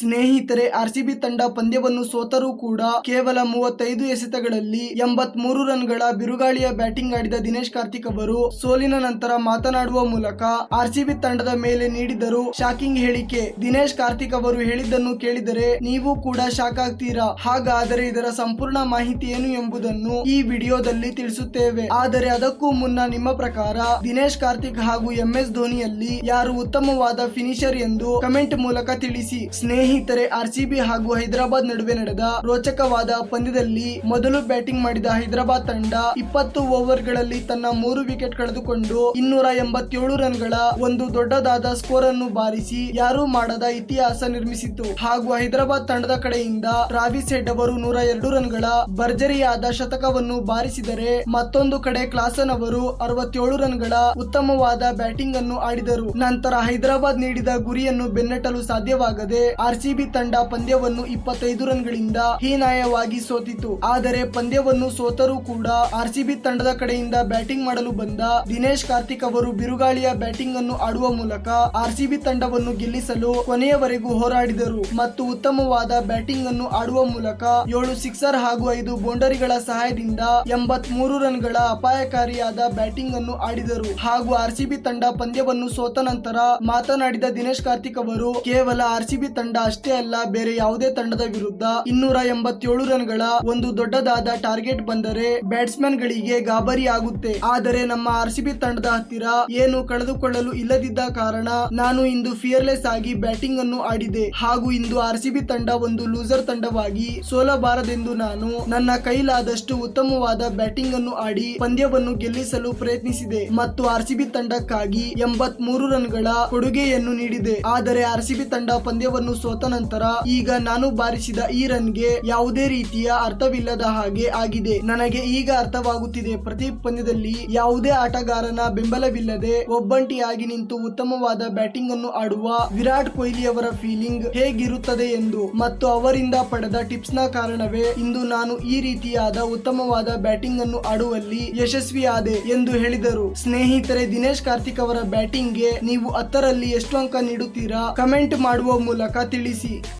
ಸ್ನೇಹಿತರೆ, ಆರ್ಸಿಬಿ ತಂಡ ಪಂದ್ಯವನ್ನು ಸೋತರೂ ಕೂಡ ಕೇವಲ ಮೂವತ್ತೈದು ಎಸೆತಗಳಲ್ಲಿ ಎಂಬತ್ ಮೂರು ರನ್ಗಳ ಬಿರುಗಾಳಿಯ ಬ್ಯಾಟಿಂಗ್ ಆಡಿದ ದಿನೇಶ್ ಕಾರ್ತಿಕ್ ಅವರು ಸೋಲಿನ ನಂತರ ಮಾತನಾಡುವ ಮೂಲಕ ಆರ್ಸಿಬಿ ತಂಡದ ಮೇಲೆ ನೀಡಿದರು. ಶಾಕಿಂಗ್ ಹೇಳಿಕೆ, ದಿನೇಶ್ ಕಾರ್ತಿಕ್ ಅವರು ಹೇಳಿದ್ದನ್ನು ಕೇಳಿದರೆ ನೀವು ಕೂಡ ಶಾಕ್ ಆಗ್ತೀರಾ? ಹಾಗಾದರೆ ಇದರ ಸಂಪೂರ್ಣ ಮಾಹಿತಿ ಏನು ಎಂಬುದನ್ನು ಈ ವಿಡಿಯೋದಲ್ಲಿ ತಿಳಿಸುತ್ತೇವೆ. ಆದರೆ ಅದಕ್ಕೂ ಮುನ್ನ ನಿಮ್ಮ ಪ್ರಕಾರ ದಿನೇಶ್ ಕಾರ್ತಿಕ್ ಹಾಗೂ ಎಂ ಎಸ್ ಧೋನಿಯಲ್ಲಿ ಯಾರು ಉತ್ತಮವಾದ ಫಿನಿಷರ್ ಎಂದು ಕಮೆಂಟ್ ಮೂಲಕ ತಿಳಿಸಿ. ಸ್ನೇಹಿತರೆ, ಆರ್ಸಿಬಿ ಹಾಗೂ ಹೈದರಾಬಾದ್ ನಡುವೆ ನಡೆದ ರೋಚಕವಾದ ಪಂದ್ಯದಲ್ಲಿ ಮೊದಲು ಬ್ಯಾಟಿಂಗ್ ಮಾಡಿದ ಹೈದರಾಬಾದ್ ತಂಡ ಇಪ್ಪತ್ತು ಓವರ್ಗಳಲ್ಲಿ ತನ್ನ ಮೂರು ವಿಕೆಟ್ ಕಳೆದುಕೊಂಡು ಇನ್ನೂರ ಎಂಬತ್ತೇಳು ರನ್ಗಳ ಒಂದು ದೊಡ್ಡದಾದ ಸ್ಕೋರ್ ಅನ್ನು ಬಾರಿಸಿ ಯಾರೂ ಮಾಡದ ಇತಿಹಾಸ ನಿರ್ಮಿಸಿತು ಹಾಗೂ ಹೈದರಾಬಾದ್ ತಂಡದ ಕಡೆಯಿಂದ ಟ್ರಾವಿಸ್ ಹೆಡ್ ಅವರು ನೂರ ಎರಡು ರನ್ಗಳ ಭರ್ಜರಿಯಾದ ಶತಕವನ್ನು ಬಾರಿಸಿದರೆ ಮತ್ತೊಂದು ಕಡೆ ಕ್ಲಾಸನ್ ಅವರು ಅರವತ್ತೇಳು ರನ್ಗಳ ಉತ್ತಮವಾದ ಬ್ಯಾಟಿಂಗ್ ಅನ್ನು ಆಡಿದರು. ನಂತರ ಹೈದರಾಬಾದ್ ನೀಡಿದ ಗುರಿಯನ್ನು ಬೆನ್ನಟ್ಟಲು ಸಾಧ್ಯವಾಗದೆ ಆರ್ಸಿಬಿ ತಂಡ ಪಂದ್ಯವನ್ನು ಇಪ್ಪತ್ತೈದು ರನ್ಗಳಿಂದ ಹೀನಾಯವಾಗಿ ಸೋತಿತು ಆದರೆ ಪಂದ್ಯವನ್ನು ಸೋತರೂ ಕೂಡ ಆರ್ಸಿಬಿ ತಂಡದ ಕಡೆಯಿಂದ ಬ್ಯಾಟಿಂಗ್ ಮಾಡಲು ಬಂದ ದಿನೇಶ್ ಕಾರ್ತಿಕ್ ಅವರು ಬಿರುಗಾಳಿಯ ಬ್ಯಾಟಿಂಗ್ ಅನ್ನು ಆಡುವ ಮೂಲಕ ಆರ್ಸಿಬಿ ತಂಡವನ್ನು ಗೆಲ್ಲಿಸಲು ಕೊನೆಯವರೆಗೂ ಹೋರಾಡಿದರು. ಮತ್ತು ಉತ್ತಮವಾದ ಬ್ಯಾಟಿಂಗ್ ಅನ್ನು ಆಡುವ ಮೂಲಕ ಏಳು ಸಿಕ್ಸರ್ ಹಾಗೂ ಐದು ಬೌಂಡರಿಗಳ ಸಹಾಯದಿಂದ ಎಂಬತ್ ಮೂರು ರನ್ಗಳ ಅಪಾಯಕಾರಿಯಾದ ಬ್ಯಾಟಿಂಗ್ ಅನ್ನು ಆಡಿದರು. ಹಾಗೂ ಆರ್ಸಿಬಿ ತಂಡ ಪಂದ್ಯವನ್ನು ಸೋತ ನಂತರ ಮಾತನಾಡಿದ ದಿನೇಶ್ ಕಾರ್ತಿಕ್ ಅವರು, ಕೇವಲ ಆರ್ಸಿಬಿ ತಂಡ ಅಷ್ಟೇ ಅಲ್ಲ, ಬೇರೆ ಯಾವುದೇ ತಂಡದ ವಿರುದ್ಧ ಇನ್ನೂರ ಎಂಬತ್ತೇಳು ರನ್ಗಳ ಒಂದು ದೊಡ್ಡದಾದ ಟಾರ್ಗೆಟ್ ಬಂದರೆ ಬ್ಯಾಟ್ಸ್ಮನ್ ಗಳಿಗೆ ಗಾಬರಿ ಆಗುತ್ತೆ. ಆದರೆ ನಮ್ಮ ಆರ್ಸಿಬಿ ತಂಡದ ಹತ್ತಿರ ಏನು ಕಳೆದುಕೊಳ್ಳಲು ಇಲ್ಲದಿದ್ದ ಕಾರಣ ನಾನು ಇಂದು ಫಿಯರ್ಲೆಸ್ ಆಗಿ ಬ್ಯಾಟಿಂಗ್ ಅನ್ನು ಆಡಿದೆ. ಹಾಗೂ ಇಂದು ಆರ್ಸಿಬಿ ತಂಡ ಒಂದು ಲೂಸರ್ ತಂಡವಾಗಿ ಸೋಲಬಾರದೆಂದು ನಾನು ನನ್ನ ಕೈಲಾದಷ್ಟು ಉತ್ತಮವಾದ ಬ್ಯಾಟಿಂಗ್ ಅನ್ನು ಆಡಿ ಪಂದ್ಯವನ್ನು ಗೆಲ್ಲಿಸಲು ಪ್ರಯತ್ನಿಸಿದೆ. ಮತ್ತು ಆರ್ಸಿಬಿ ತಂಡಕ್ಕಾಗಿ ಎಂಬತ್ ಮೂರು ರನ್ಗಳ ಕೊಡುಗೆಯನ್ನು ನೀಡಿದೆ. ಆದರೆ ಆರ್ಸಿಬಿ ತಂಡ ಪಂದ್ಯವನ್ನು ಸೋತ ನಂತರ ಈಗ ನಾನು ಬಾರಿಸಿದ ಈ ರನ್ಗೆ ಯಾವುದೇ ರೀತಿಯ ಅರ್ಥವಿಲ್ಲದ ಹಾಗೆ ಆಗಿದೆ. ನನಗೆ ಈಗ ಅರ್ಥವಾಗುತ್ತಿದೆ. ಪ್ರತಿ ಪಂದ್ಯದಲ್ಲಿ ಯಾವುದೇ ಆಟಗಾರನ ಬೆಂಬಲವಿಲ್ಲದೆ ಒಬ್ಬಂಟಿಯಾಗಿ ನಿಂತು ಉತ್ತಮವಾದ ಬ್ಯಾಟಿಂಗ್ ಅನ್ನು ಆಡುವ ವಿರಾಟ್ ಕೊಹ್ಲಿ ಅವರ ಫೀಲಿಂಗ್ ಹೇಗಿರುತ್ತದೆ ಎಂದು ಮತ್ತು ಅವರಿಂದ ಪಡೆದ ಟಿಪ್ಸ್ನ ಕಾರಣವೇ ಇಂದು ನಾನು ಈ ರೀತಿಯಾದ ಉತ್ತಮವಾದ ಬ್ಯಾಟಿಂಗ್ ಅನ್ನು ಆಡುವಲ್ಲಿ ಯಶಸ್ವಿಯಾದೆ ಎಂದು ಹೇಳಿದರು. ಸ್ನೇಹಿತರೆ, ದಿನೇಶ್ ಕಾರ್ತಿಕ್ ಅವರ ಬ್ಯಾಟಿಂಗ್ಗೆ ನೀವು ಹತ್ತರಲ್ಲಿ ಎಷ್ಟು ಅಂಕ ನೀಡುತ್ತೀರಾ? ಕಮೆಂಟ್ ಮಾಡುವ ಮೂಲಕ ತಿಳಿಸಿ. really see